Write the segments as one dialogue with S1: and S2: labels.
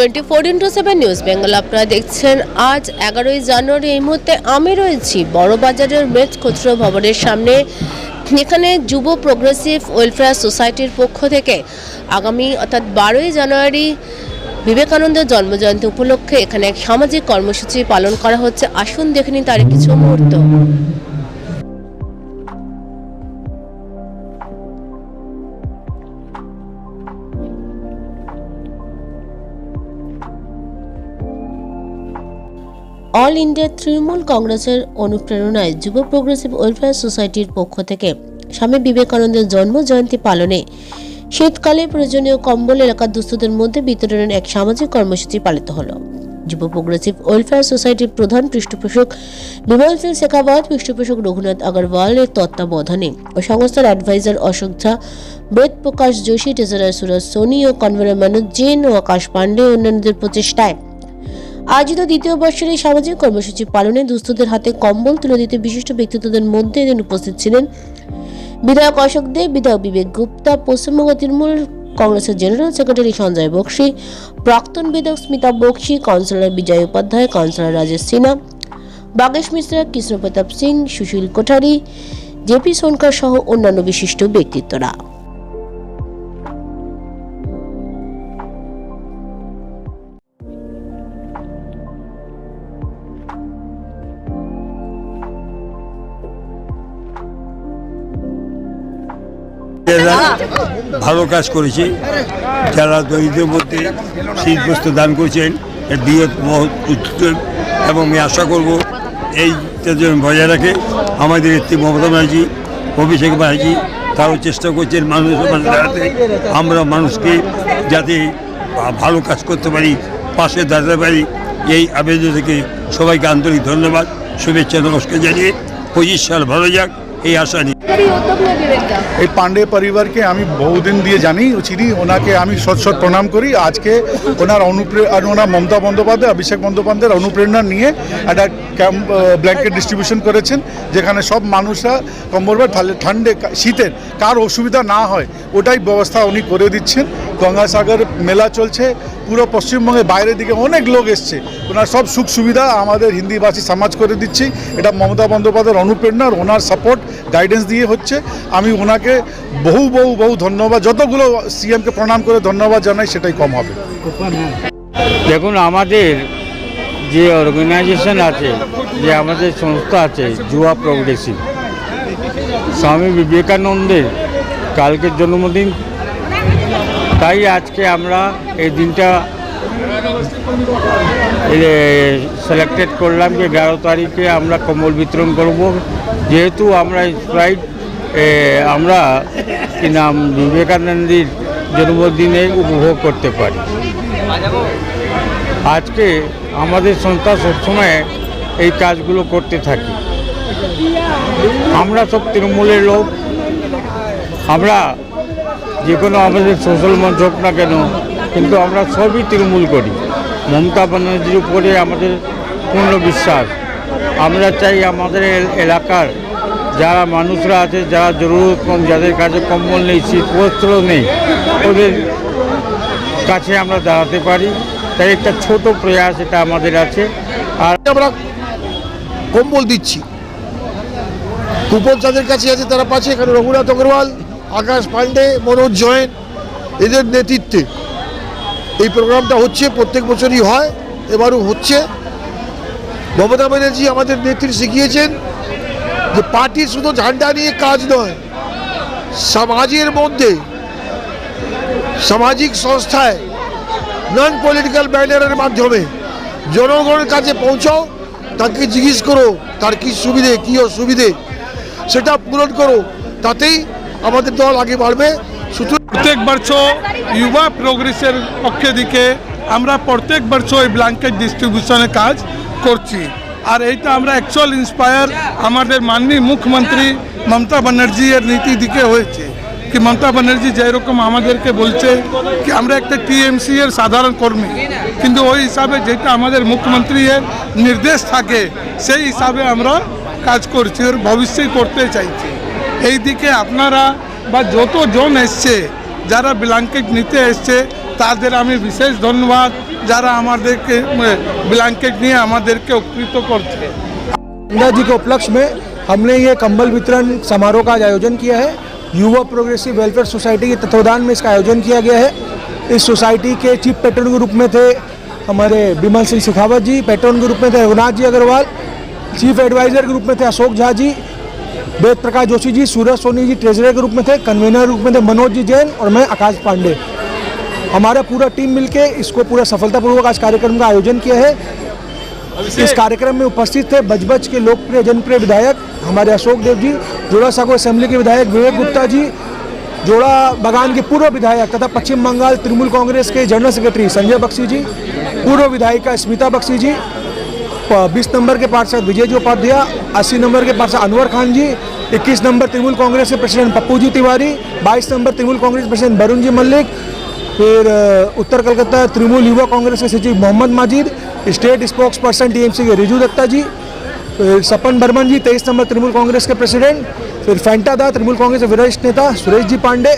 S1: Twenty four into seven news Bengal. আপনারা দেখছেন আজ এগারোই জানুয়ারি, এই মুহূর্তে আমি রয়েছি বড়বাজারের মেট খুচরো ভবনের সামনে। এখানে যুব প্রোগ্রেসিভ ওয়েলফেয়ার সোসাইটির পক্ষ থেকে আগামী অর্থাৎ বারোই জানুয়ারি বিবেকানন্দের জন্মজয়ন্তী উপলক্ষে এখানে এক সামাজিক কর্মসূচি পালন করা হচ্ছে। আসুন দেখে নিন তার কিছু মুহূর্ত। অল ইন্ডিয়া তৃণমূল কংগ্রেসের অনুপ্রেরণায় যুব প্রোগ্রেসিভ ওয়েলফেয়ার সোসাইটির পক্ষ থেকে স্বামী বিবেকানন্দের জন্ম জয়ন্তী পালনে শীতকালে প্রয়োজনীয় কম্বল এলাকার দুস্থদের মধ্যে বিতরণের এক সামাজিক কর্মসূচি পালিত হলো। যুব প্রোগ্রেসিভ ওয়েলফেয়ার সোসাইটির প্রধান পৃষ্ঠপোষক বিমল সিং শেখাওয়াত পৃষ্ঠপোষক রঘুনাথ আগরওয়ালের তত্ত্বাবধানে ও সংস্থার অ্যাডভাইজার অশোক ঝা বেদ প্রকাশ যোশী ট্রেজারার সুরজ সোনি ও কনভেনর মনোজ জৈন ও আকাশ পাণ্ডে অন্যান্যদের প্রচেষ্টায় আয়োজিত দ্বিতীয় বর্ষের এই সামাজিক কর্মসূচি পালনে দুস্থদের হাতে কম্বল তুলে দিতে বিশিষ্ট ব্যক্তিত্বদের মধ্যে এদিন উপস্থিত ছিলেন বিধায়ক অশোক দেব বিধায়ক বিবেক গুপ্তা, পশ্চিমবঙ্গ তৃণমূল কংগ্রেসের জেনারেল সেক্রেটারি সঞ্জয় বক্সি, প্রাক্তন বিধায়ক Smita Bakshi, councillor Vijay Upadhyay, councillor Rajesh Sinha, Bagesh Mishra Krishna Pratap Singh, Sushil Kothari JP Sonkar সহ অন্যান্য বিশিষ্ট ব্যক্তিত্বরা।
S2: এরা ভালো কাজ করেছে। যারা দরিদ্রের মধ্যে শীতবস্ত্র দান করেছেন বৃহৎ মহৎ উত্তর এবং আমি আশা করব এই যেন বজায় রাখে। আমাদের একটি মমতা ব্যানার্জি, অভিষেক ব্যানার্জি, তারও চেষ্টা করছেন মানুষ দাঁড়াতে আমরা মানুষকে যাতে ভালো কাজ করতে পারি, পাশে দাঁড়াতে পারি। এই আবেদন থেকে সবাইকে আন্তরিক ধন্যবাদ। শুভেচ্ছা, নমস্কার জানিয়ে পঁচিশ সাল ভালো যাক, এই আশা নিয়ে।
S3: এই পান্ডে পরিবারকে আমি বহুদিন দিয়ে জানি চিনি ওনাকে আমি সৎ সৎ প্রণাম করি। আজকে ওনার অনুপ্রে ওনার মমতা বন্দ্যোপাধ্যায়, অভিষেক বন্দ্যোপাধ্যায়ের অনুপ্রেরণা নিয়ে একটা ক্যাম্প ব্ল্যাঙ্কেট ডিস্ট্রিবিউশন করেছেন, যেখানে সব মানুষরা কম্বল বা ঠালে- ঠান্ডে শীতের কার অসুবিধা না হয়, ওটাই ব্যবস্থা উনি করে দিচ্ছেন। গঙ্গাসাগর মেলা চলছে, পুরো পশ্চিমবঙ্গের বাইরের দিকে অনেক লোক এসছে। ওনার সব সুখ সুবিধা আমাদের হিন্দিভাষী সমাজ করে দিচ্ছি। এটা মমতা বন্দ্যোপাধ্যায়ের অনুপ্রেরণা আর ওনার সাপোর্ট গাইডেন্স দিয়ে হচ্ছে। আমি ওনাকে বহু বহু বহু ধন্যবাদ। যতগুলো সিএমকে প্রণাম করে ধন্যবাদ জানাই, সেটাই কম হবে।
S4: দেখুন, আমাদের যে অর্গানাইজেশন আছে, যে আমাদের সংস্থা আছে, জুয়া প্রগ্রেসিভ স্বামী বিবেকানন্দের কালকের জন্মদিন। তাই আজকে আমরা এই দিনটা সিলেক্টেড করলাম যে, এগারো তারিখে আমরা কম্বল বিতরণ করব। যেহেতু আমরা স্প্রাইট আমরা কি নাম বিবেকানন্দের জন্মদিনে উপভোগ করতে পারি। আজকে আমাদের সংস্থা সবসময় এই কাজগুলো করতে থাকি। আমরা সব তৃণমূলের লোক। আমরা যে কোনো আমাদের সোশ্যাল মঞ্চ হোক না কেন, কিন্তু আমরা সবই তৃণমূল করি। মমতা ব্যানার্জির উপরে আমাদের পূর্ণ বিশ্বাস। আমরা চাই আমাদের এল- এলাকার যারা মানুষরা আছে, যারা জরুরত কম, যাদের কাছে কম্বল নেই, শীতবস্ত্র নেই, ওদের কাছে আমরা দাঁড়াতে পারি। তাই একটা ছোট প্রয়াস এটা আমাদের আছে। আর
S5: আমরা কম্বল দিচ্ছি। কুপন যাদের কাছে আছে, তারা পাচ্ছে। এখানে রঘুনাথ অগ্রওয়াল, আকাশ পান্ডে, মনোজ জৈন এদের নেতৃত্বে। এই প্রোগ্রামটা হচ্ছে, প্রত্যেক বছরই হয়, এবারও হচ্ছে। মমতা ব্যানার্জি আমাদের নেত্রী শিখিয়েছেন যে পার্টি শুধু ঝান্ডা নিয়ে কাজ নয়, সমাজের মধ্যে, সামাজিক সংস্থায় নন পলিটিক্যাল ব্যানারের মাধ্যমে জনগণের কাছে পৌঁছাও, তাকে জিজ্ঞেস করো, তার কি সুবিধে, কি অসুবিধে, সেটা পূরণ করো, তাতেই আমাদের দল আগে বাড়বে। সুতরাং
S6: প্রত্যেক বছর যুবা প্রোগ্রেসের পক্ষে দিকে আমরা প্রত্যেক বছর এই ব্ল্যাঙ্কেট ডিস্ট্রিবিউশনের কাজ করছি। আর এইটা আমরা অ্যাকচুয়াল ইন্সপায়ার আমাদের মাননীয় মুখ্যমন্ত্রী মমতা ব্যানার্জি এর নীতি দিকে হয়েছে। কি মমতা ব্যানার্জি যেরকম আমাদেরকে বলছে কি আমরা একটা টিএমসি এর সাধারণ কর্মী, কিন্তু ওই হিসাবে যেটা আমাদের মুখ্যমন্ত্রী এর নির্দেশ থাকে, সেই হিসাবে আমরা কাজ করছি আর ভবিষ্যতে করতে চাইছি। এই দিকে আপনারা বা যত জন এসছে, যারা ব্ল্যাঙ্কেট নিতে এসছে, তাদের আমি বিশেষ ধন্যবাদ। যারা আমাদেরকে ব্ল্যাঙ্কেট নিয়ে আমাদেরকে উপকৃত করছে
S7: गंगा जी के उपलक्ष्य में हमने ये कंबल वितरण समारोह का आज आयोजन किया है युवा प्रोग्रेसिव वेलफेयर सोसाइटी के तत्वाधान में इसका आयोजन किया गया है इस सोसाइटी के चीफ पेट्रोन के रूप में थे हमारे बिमल सिंह शेखावत जी पेट्रोन के रूप में थे रघुनाथ जी अग्रवाल चीफ एडवाइजर के रूप में थे अशोक झा जी वेद प्रकाश जोशी जी सूरज सोनी जी ट्रेजरर के रूप में थे कन्वीनर के रूप में थे मनोज जी जैन और मैं आकाश पांडे हमारा पूरा टीम मिलके इसको पूरा सफलतापूर्वक आज कार्यक्रम का आयोजन किया है। इस कार्यक्रम में उपस्थित थे बजबज के लोकप्रिय जनप्रिय विधायक हमारे अशोक देव जी जोड़ा सागो असेंबली के विधायक विवेक गुप्ता जी जोड़ा बगान के पूर्व विधायक तथा पश्चिम बंगाल तृणमूल कांग्रेस के जनरल सेक्रेटरी संजय बख्शी जी पूर्व विधायिका स्मिता बख्शी जी बीस नंबर के पार्षद विजय जी उपाध्याय अस्सी नंबर के पार्षद अनवर खान जी इक्कीस नंबर तृणमूल कांग्रेस के प्रेसिडेंट पप्पू जी तिवारी बाईस नंबर तृणमूल कांग्रेस प्रेसिडेंट वरुण जी मल्लिक फिर उत्तर कलकत्ता तृणमूल युवा कांग्रेस के सचिव Mohammad Majid, state spokesperson TMC के रिजू दत्ता जी, फिर सपन बर्मन जी, तेईस नंबर तृणमूल कांग्रेस के प्रेसिडेंट, फिर फैंटा दा तृणमूल कांग्रेस के वरिष्ठ नेता सुरेश जी पांडे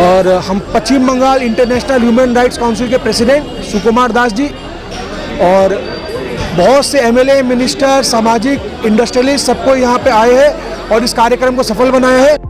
S7: और हम Paschim Bengal international human rights council के प्रेसिडेंट सुकुमार दास जी, और बहुत से एमएलए, मिनिस्टर, सामाजिक, इंडस्ट्रियलिस्ट सबको यहाँ पे आए हैं और इस कार्यक्रम को सफल बनाया है।